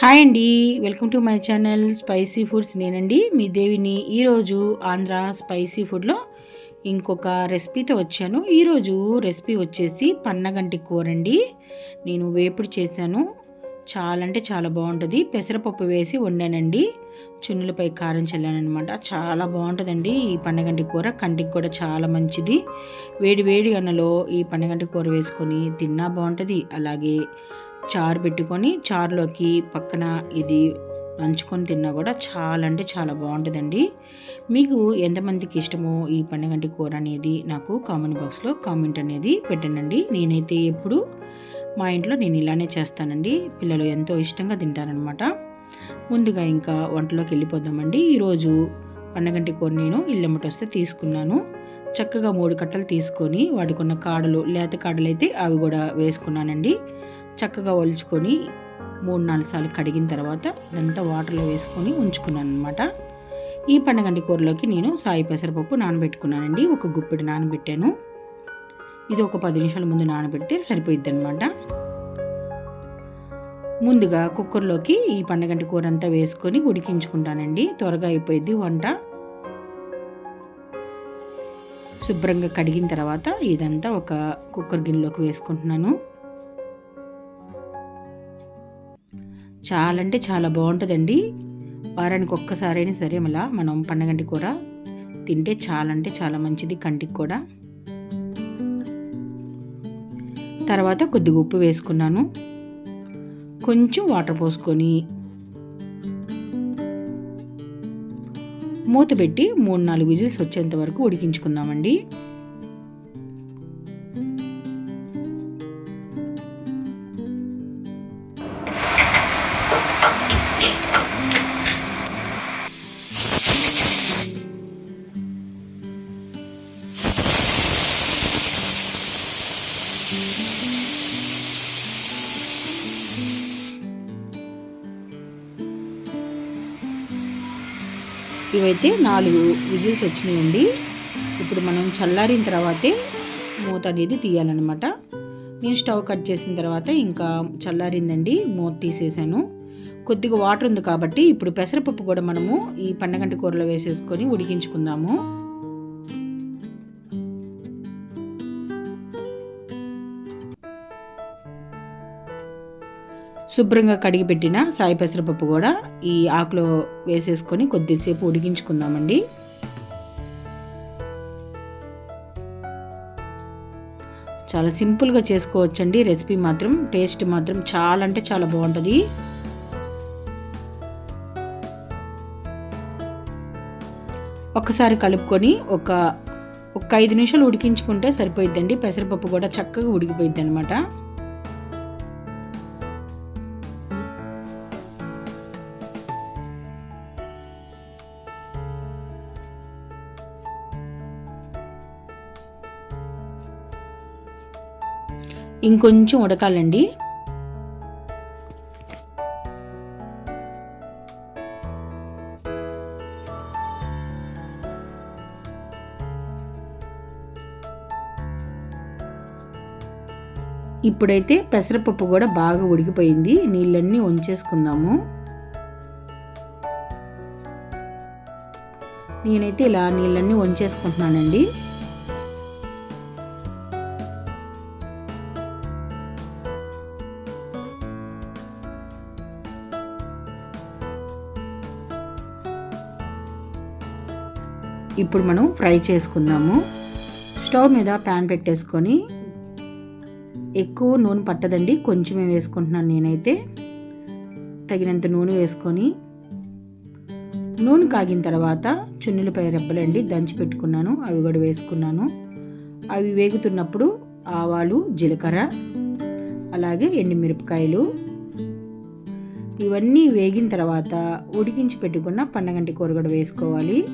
Hi అండి. Welcome to my channel spicy foods నేనండి. మీ దేవిని ఈరోజు ఆంధ్ర స్పైసీ ఫుడ్లో ఇంకొక రెసిపీతో వచ్చాను. ఈరోజు రెసిపీ వచ్చేసి పన్నగంటి కూర అండి నేను వేపుడు చేశాను. చాలా అంటే చాలా బాగుంటుంది. పెసరపప్పు వేసి వండానండి. చున్నులపై కారం చల్లానమాట చాలా బాగుంటుందండి ఈ పండగంటి కూర. కంటికి కూడా చాలా మంచిది. వేడి వేడి అన్నలో ఈ పండగంటి కూర వేసుకొని తిన్నా బాగుంటుంది. అలాగే చారు పెట్టుకొని చారులోకి పక్కన ఇది నంచుకొని తిన్నా కూడా చాలా అంటే చాలా బాగుంటుందండి. మీకు ఎంతమందికి ఇష్టమో ఈ పండగంటి కూర అనేది నాకు కామెంట్ బాక్స్లో కామెంట్ అనేది పెట్టనండి నేనైతే ఎప్పుడు మా ఇంట్లో నేను ఇలానే చేస్తానండి. పిల్లలు ఎంతో ఇష్టంగా తింటారనమాట ముందుగా ఇంకా వంటలోకి వెళ్ళిపోదామండి. ఈరోజు పండగంటి కూర నేను ఇల్లమ్మటి వస్తే తీసుకున్నాను. చక్కగా మూడు కట్టలు తీసుకొని వాడుకున్న కాడలు లేత కాడలు అయితే అవి కూడా వేసుకున్నానండి. చక్కగా ఒలుచుకొని మూడు నాలుగు సార్లు కడిగిన తర్వాత ఇదంతా వాటర్లో వేసుకొని ఉంచుకున్నాను అనమాట ఈ పండగంటి కూరలోకి నేను సాయి పెసరపప్పు నానబెట్టుకున్నానండి. ఒక గుప్పెడు నానబెట్టాను. ఇది ఒక పది నిమిషాల ముందు నానబెడితే సరిపోయిద్ది అనమాట ముందుగా కుక్కర్లోకి ఈ పండగంటి కూర అంతా వేసుకొని ఉడికించుకుంటానండి. త్వరగా అయిపోయింది వంట. శుభ్రంగా కడిగిన తర్వాత ఇదంతా ఒక కుక్కర్ గిన్నెలోకి వేసుకుంటున్నాను. చాలా అంటే చాలా బాగుంటుందండి. వారానికి ఒక్కసారైనా సరే మళ్ళా మనం పండగంటి కూర తింటే చాలా అంటే చాలా మంచిది కంటికి కూడా. తర్వాత కొద్దిగా ఉప్పు వేసుకున్నాను. కొంచెం వాటర్ పోసుకొని మూత పెట్టి మూడు నాలుగు విజిల్స్ వచ్చేంత వరకు ఉడికించుకుందామండి. ఇవైతే నాలుగు విజిల్స్ వచ్చినాయండి. ఇప్పుడు మనం చల్లారిన తర్వాతే మూత అనేది తీయాలన్నమాట. నేను స్టవ్ కట్ చేసిన తర్వాత ఇంకా చల్లారిందండి మూత తీసేసాను. కొద్దిగా వాటర్ ఉంది కాబట్టి ఇప్పుడు పెసరపప్పు కూడా మనము ఈ పండగంటి కూరలో వేసేసుకొని ఉడికించుకుందాము. శుభ్రంగా కడిగి పెట్టిన సాయి పెసరపప్పు కూడా ఈ ఆకులో వేసేసుకొని కొద్దిసేపు ఉడికించుకుందామండి. చాలా సింపుల్గా చేసుకోవచ్చండి. రెసిపీ మాత్రం టేస్ట్ మాత్రం చాలా అంటే చాలా బాగుంటుంది. ఒక్కసారి కలుపుకొని ఒక ఒక ఐదు నిమిషాలు ఉడికించుకుంటే సరిపోయిద్దండి. పెసరపప్పు కూడా చక్కగా ఉడికిపోయిద్ది అనమాట ఇంకొంచెం ఉడకాలండి. ఇప్పుడైతే పెసరపప్పు కూడా బాగా ఉడికిపోయింది. నీళ్ళన్నీ వంచేసుకుందాము నేనైతే ఇలా నీళ్ళన్నీ వంచేసుకుంటున్నానండి ఇప్పుడు మనం ఫ్రై చేసుకుందాము. స్టవ్ మీద ప్యాన్ పెట్టేసుకొని ఎక్కువ నూనె పట్టదండి కొంచెమే వేసుకుంటున్నాను నేనైతే. తగినంత నూనె వేసుకొని నూనె కాగిన తర్వాత చున్నులపై రెబ్బలండి దంచి పెట్టుకున్నాను అవి కూడా వేసుకున్నాను. అవి వేగుతున్నప్పుడు ఆవాలు జీలకర్ర అలాగే ఎండుమిరపకాయలు. ఇవన్నీ వేగిన తర్వాత ఉడికించి పెట్టుకున్న పండగంటి కూర కూడా వేసుకోవాలి.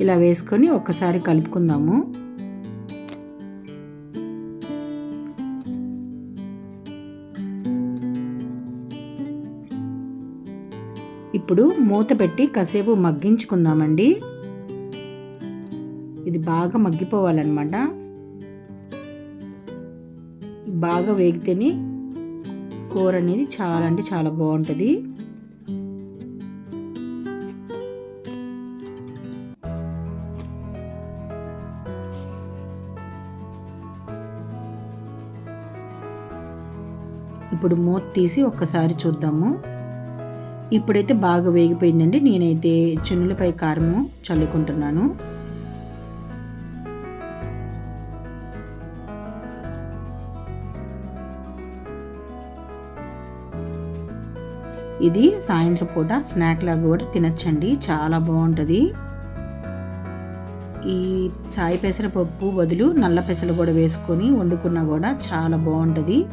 ఇలా వేసుకొని ఒక్కసారి కలుపుకుందాము. ఇప్పుడు మూత పెట్టి కాసేపు మగ్గించుకుందామండి. ఇది బాగా మగ్గిపోవాలన్నమాట. బాగా వేగితేనే కూర అనేది చాలా అంటే చాలా బాగుంటుంది. ఇప్పుడు మూత తీసి ఒక్కసారి చూద్దాము. ఇప్పుడైతే బాగా వేగిపోయిందండి. నేనైతే చున్నులపై కారము చల్లుకుంటున్నాను. ఇది సాయంత్రం పూట స్నాక్ లాగా కూడా తినచ్చండి. చాలా బాగుంటుంది. ఈ సాయి పెసరపప్పు బదులు నల్ల పెసలు కూడా వేసుకొని వండుకున్నా కూడా చాలా బాగుంటుంది.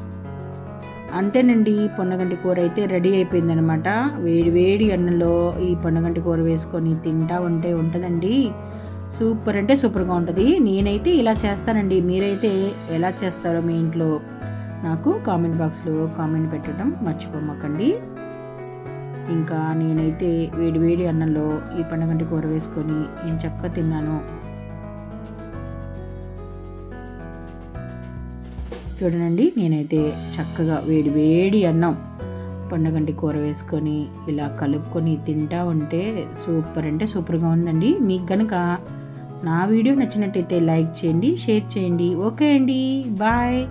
అంతేనండి పొన్నగంటి కూర అయితే రెడీ అయిపోయిందనమాట. వేడి వేడి అన్నంలో ఈ పొన్నగంటి కూర వేసుకొని తింటా ఉంటే ఉంటుందండి. సూపర్ అంటే సూపర్గా ఉంటుంది. నేనైతే ఇలా చేస్తానండి. మీరైతే ఎలా చేస్తారో మీ ఇంట్లో నాకు కామెంట్ బాక్స్లో కామెంట్ పెట్టడం మర్చిపోమకండి. ఇంకా నేనైతే వేడి వేడి అన్నంలో ఈ పండగంటి కూర వేసుకొని నేను చక్కగా తిన్నాను చూడనండి నేనైతే చక్కగా వేడి వేడి అన్నం పండగంటి కూర వేసుకొని ఇలా కలుపుకొని తింటా ఉంటే సూపర్ అంటే సూపర్గా ఉందండి. మీకు కనుక నా వీడియో నచ్చినట్టయితే లైక్ చేయండి షేర్ చేయండి. ఓకే అండి బాయ్.